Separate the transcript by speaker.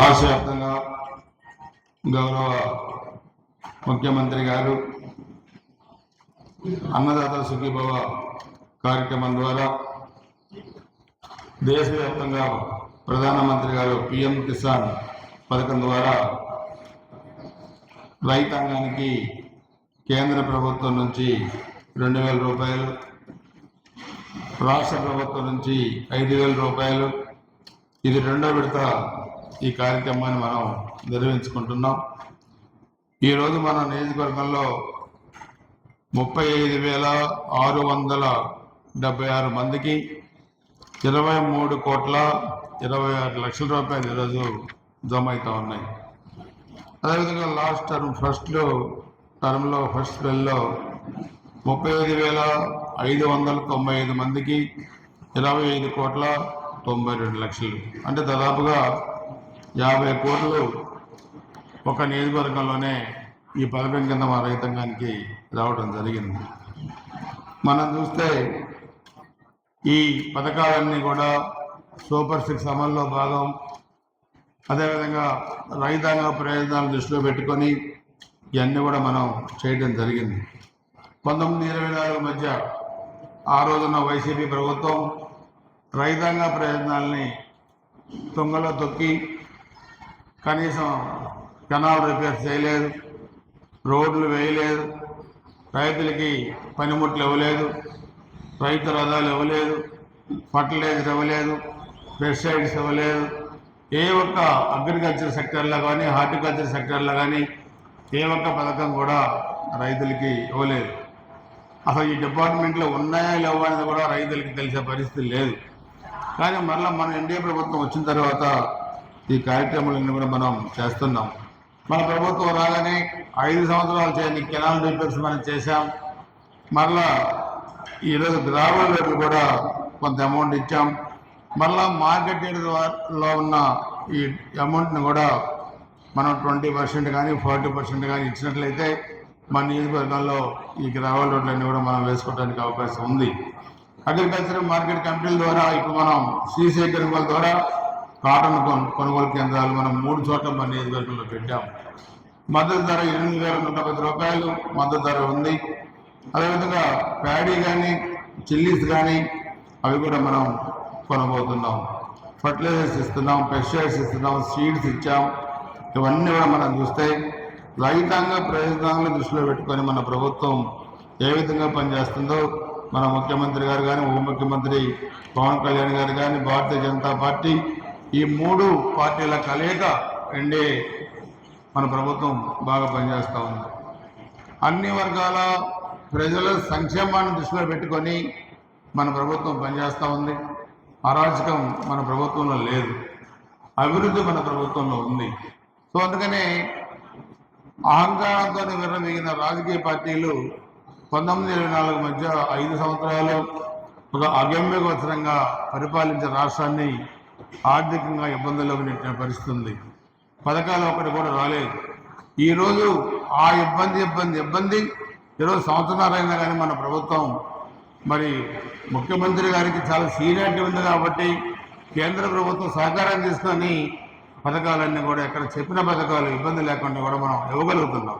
Speaker 1: రాష్ట్ర వ్యాప్తంగా గౌరవ ముఖ్యమంత్రి గారు అన్నదాత సుఖీభవ కార్యక్రమం ద్వారా దేశవ్యాప్తంగా ప్రధానమంత్రి గారు పిఎం కిసాన్ పథకం ద్వారా రైతాంగానికి కేంద్ర ప్రభుత్వం నుంచి రెండు వేల రూపాయలు రాష్ట్ర ప్రభుత్వం నుంచి ఐదు వేల రూపాయలు. ఇది రెండో విడత ఈ కార్యక్రమాన్ని మనం నిర్వహించుకుంటున్నాం. ఈరోజు మన నియోజకవర్గంలో ముప్పై ఐదు వేల ఆరు వందల డెబ్బై ఆరు మందికి ఇరవై మూడు కోట్ల ఇరవై ఆరు లక్షల రూపాయలు ఈరోజు జమ అవుతూ ఉన్నాయి. అదేవిధంగా లాస్ట్ టర్మ్ ఫస్ట్లో టర్మ్లో ఫస్ట్ బిల్లో ముప్పై ఐదు వేల ఐదు వందల తొంభై ఐదు మందికి ఇరవై ఐదు కోట్ల తొంభై రెండు లక్షలు. అంటే దాదాపుగా యాభై కోట్లు ఒక నియోజకవర్గంలోనే ఈ పథకం కింద మా రైతాంగానికి రావడం జరిగింది. మనం చూస్తే ఈ పథకాలన్నీ కూడా సూపర్ సిక్స్ అమల్లో భాగం. అదేవిధంగా రైతాంగ ప్రయోజనాలు దృష్టిలో పెట్టుకొని ఇవన్నీ కూడా మనం చేయడం జరిగింది. పంతొమ్మిది ఇరవై నాలుగు మధ్య ఆ రోజున వైసీపీ ప్రభుత్వం రైతాంగ ప్రయోజనాల్ని తుంగలో తొక్కి కనీసం కెనాల్ రిపేర్ చేయలేదు రోడ్లు వేయలేదు రైతులకి పనిముట్లు ఇవ్వలేదు రైతు రథాలు ఇవ్వలేదు ఫర్టిలైజర్ ఇవ్వలేదు పెస్టిసైడ్స్ ఇవ్వలేదు. ఏ ఒక్క అగ్రికల్చర్ సెక్టర్లో కానీ హార్టికల్చర్ సెక్టర్లో కానీ ఏ ఒక్క పథకం కూడా రైతులకి ఇవ్వలేదు. అసలు ఈ డిపార్ట్మెంట్లో ఉన్నాయా లేవా అనేది కూడా రైతులకి తెలిసే పరిస్థితి లేదు. కానీ మరలా మన ఎన్డీఏ ప్రభుత్వం వచ్చిన తర్వాత ఈ కార్యక్రమాలన్నీ కూడా మనం చేస్తున్నాం. మన ప్రభుత్వం రాగానే ఐదు సంవత్సరాలు చేయని కెనాల్ రిపేర్స్ మనం చేశాం. మరలా ఈరోజు గ్రామాల రేట్లు కూడా కొంత అమౌంట్ ఇచ్చాం. మరలా మార్కెట్లో ఉన్న ఈ అమౌంట్ని కూడా మనం ట్వంటీ పర్సెంట్ కానీ ఫార్టీ పర్సెంట్ కానీ ఇచ్చినట్లయితే మన నియోజకవర్గంలో ఈ గ్రావల్ రోడ్లన్నీ కూడా మనం వేసుకోవడానికి అవకాశం ఉంది. అగ్రికల్చర్ మార్కెట్ కంపెనీల ద్వారా ఇప్పుడు మనం సీసీ కొనుగోలు ద్వారా కాటన్ కొను కొనుగోలు కేంద్రాలు మనం మూడు చోట్ల మన నియోజకవర్గంలో పెట్టాం. మద్దతు ధర ఎనిమిది వేల నూట పది రూపాయలు మద్దతు ధర ఉంది. అదేవిధంగా ప్యాడీ కానీ చిల్లీస్ కానీ అవి కూడా మనం కొనబోతున్నాం. ఫర్టిలైజర్స్ ఇస్తున్నాం పెస్టిసైడ్స్ ఇస్తున్నాం సీడ్స్ ఇచ్చాం. ఇవన్నీ కూడా మనం చూస్తే రైతాంగ ప్రయోజనాలను దృష్టిలో పెట్టుకొని మన ప్రభుత్వం ఏ విధంగా పనిచేస్తుందో మన ముఖ్యమంత్రి గారు కానీ ఉప ముఖ్యమంత్రి పవన్ కళ్యాణ్ గారు కానీ భారతీయ జనతా పార్టీ ఈ మూడు పార్టీల కలయిక ఎన్డీఏ మన ప్రభుత్వం బాగా పనిచేస్తూ ఉంది. అన్ని వర్గాల ప్రజల సంక్షేమాన్ని దృష్టిలో పెట్టుకొని మన ప్రభుత్వం పనిచేస్తూ ఉంది. అరాచకం మన ప్రభుత్వంలో లేదు. అభివృద్ధి మన ప్రభుత్వంలో ఉంది. సో అందుకనే అహంకారంతో విర్రమీగిన రాజకీయ పార్టీలు పంతొమ్మిది ఇరవై నాలుగు మధ్య ఐదు సంవత్సరాలు ఒక అగమ్యగోచరంగా పరిపాలించే రాష్ట్రాన్ని ఆర్థికంగా ఇబ్బందుల్లోకి నెట్టిన పరిస్థితి ఉంది పథకాలు ఒకటి కూడా రాలేదు. ఈరోజు ఆ ఇబ్బంది ఇబ్బంది ఇబ్బంది ఈరోజు సంవత్సరాలు అయినా కానీ మన ప్రభుత్వం మరి ముఖ్యమంత్రి గారికి చాలా సీనియారిటీ ఉంది కాబట్టి కేంద్ర ప్రభుత్వం సహకారం తీసుకొని పథకాలన్నీ కూడా ఎక్కడ చెప్పిన పథకాలు ఇబ్బంది లేకుండా కూడా మనం ఇవ్వగలుగుతున్నాం.